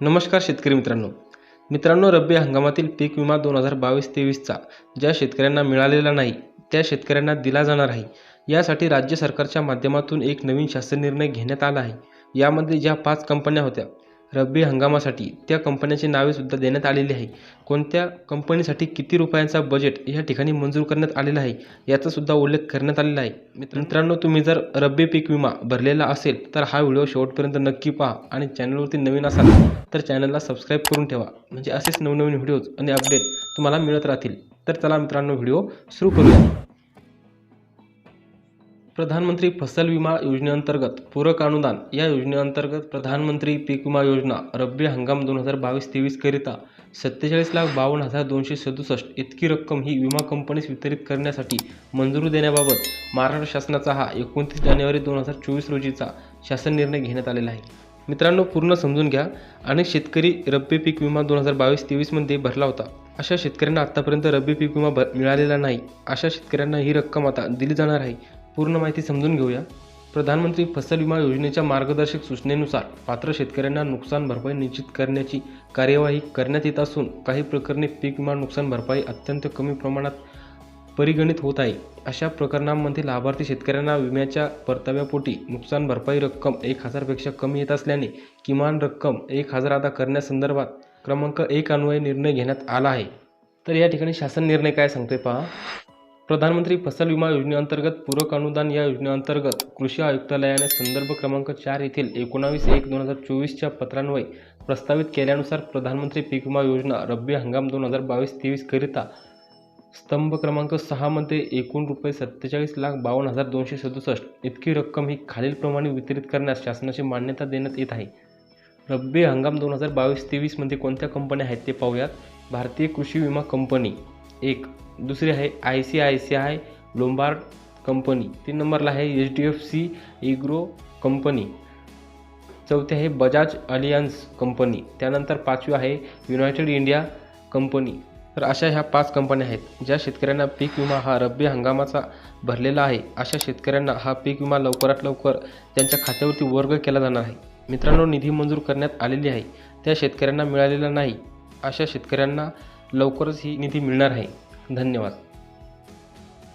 नमस्कार शेतकरी मित्रांनो. मित्रांनो रब्बी हंगामातील पीक विमा दोन हजार बावीस तेवीसचा ज्या शेतकऱ्यांना मिळालेला नाही त्या शेतकऱ्यांना दिला जाणार आहे. यासाठी राज्य सरकारच्या माध्यमातून एक नवीन शासन निर्णय घेण्यात आला आहे. यामध्ये ज्या पाच कंपन्या होत्या रब्बी हंगामासाठी त्या कंपन्यांची नावेसुद्धा देण्यात आलेली आहे. कोणत्या कंपनीसाठी किती रुपयांचा बजेट या ठिकाणी मंजूर करण्यात आलेला आहे याचासुद्धा उल्लेख करण्यात आलेला आहे. मित्र- मित्रांनो तुम्ही जर रब्बी पीक विमा भरलेला असेल तर हा व्हिडिओ शेवटपर्यंत नक्की पहा आणि चॅनलवरती नवीन असाल तर चॅनलला सबस्क्राईब करून ठेवा. म्हणजे असेच नवनवीन व्हिडिओज आणि अपडेट तुम्हाला मिळत राहतील. तर चला मित्रांनो व्हिडिओ सुरू करूया. प्रधानमंत्री फसल विमा योजनेअंतर्गत पूरक अनुदान. या योजनेअंतर्गत प्रधानमंत्री पीक विमा योजना रब्बी हंगाम दोन हजार बावीस तेवीसकरिता सत्तेचाळीस लाख बावन्न हजार दोनशे सदुसष्ट इतकी रक्कम ही विमा कंपनीस वितरित करण्यासाठी मंजुरी देण्याबाबत महाराष्ट्र शासनाचा हा एकोणतीस जानेवारी दोन हजार चोवीस रोजीचा शासन निर्णय घेण्यात आलेला आहे. मित्रांनो पूर्ण समजून घ्या. अनेक शेतकरी रब्बी पीक विमा दोन हजार बावीस तेवीसमध्ये भरला होता. अशा शेतकऱ्यांना आत्तापर्यंत रब्बी पीक विमा भर मिळालेला नाही. अशा शेतकऱ्यांना ही रक्कम आता दिली जाणार आहे. पूर्ण माहिती समजून घेऊया. प्रधानमंत्री फसल विमा योजनेच्या मार्गदर्शक सूचनेनुसार पात्र शेतकऱ्यांना नुकसान भरपाई निश्चित करण्याची कार्यवाही करण्यात येत असून काही प्रकरणी पीक विमा नुकसान भरपाई अत्यंत कमी प्रमाणात परिगणित होत आहे. अशा प्रकरणांमध्ये लाभार्थी शेतकऱ्यांना विम्याच्या परताव्यापोटी नुकसान भरपाई रक्कम एक हजारपेक्षा कमी येत असल्याने किमान रक्कम एक हजार अदा करण्यासंदर्भात क्रमांक एक अन्वये निर्णय घेण्यात आला आहे. तर या ठिकाणी शासन निर्णय काय सांगतोय पहा. प्रधानमंत्री फसल विमा योजनेअंतर्गत पूरक अनुदान या योजनेअंतर्गत कृषी आयुक्तालयाने संदर्भ क्रमांक चार येथील एकोणावीस एक दोन हजार चोवीसच्या पत्रान्वये प्रस्तावित केल्यानुसार प्रधानमंत्री पीक विमा योजना रब्बी हंगाम दोन हजार बावीस तेवीसकरिता स्तंभ क्रमांक सहामध्ये एकूण रुपये सत्तेचाळीस लाख बावन्न हजार दोनशे सदुसष्ट इतकी रक्कम ही खालीलप्रमाणे वितरित करण्यास शासनाची मान्यता देण्यात येत आहे. रब्बी हंगाम दोन हजार बावीस तेवीसमध्ये कोणत्या कंपन्या आहेत ते पाहूयात. भारतीय कृषी विमा कंपनी. एक दुसरी आहे I C I C I Lombard company. तीन नंबरला आहे एच डी एफ सी इग्रो कंपनी. चौथी आहे बजाज अलियन्स कंपनी. त्यानंतर पाचवी आहे युनायटेड इंडिया कंपनी. तर अशा ह्या पाच कंपन्या आहेत ज्या शेतकऱ्यांना पीक विमा हा रब्बी हंगामाचा भरलेला आहे. अशा शेतकऱ्यांना हा पीक विमा लवकरात लवकर त्यांच्या खात्यावरती वर्ग केला जाणार आहे. मित्रांनो निधी मंजूर करण्यात आलेली आहे. त्या शेतकऱ्यांना मिळालेला नाही. अशा शेतकऱ्यांना लवकरच ही निधी मिळणार आहे. धन्यवाद.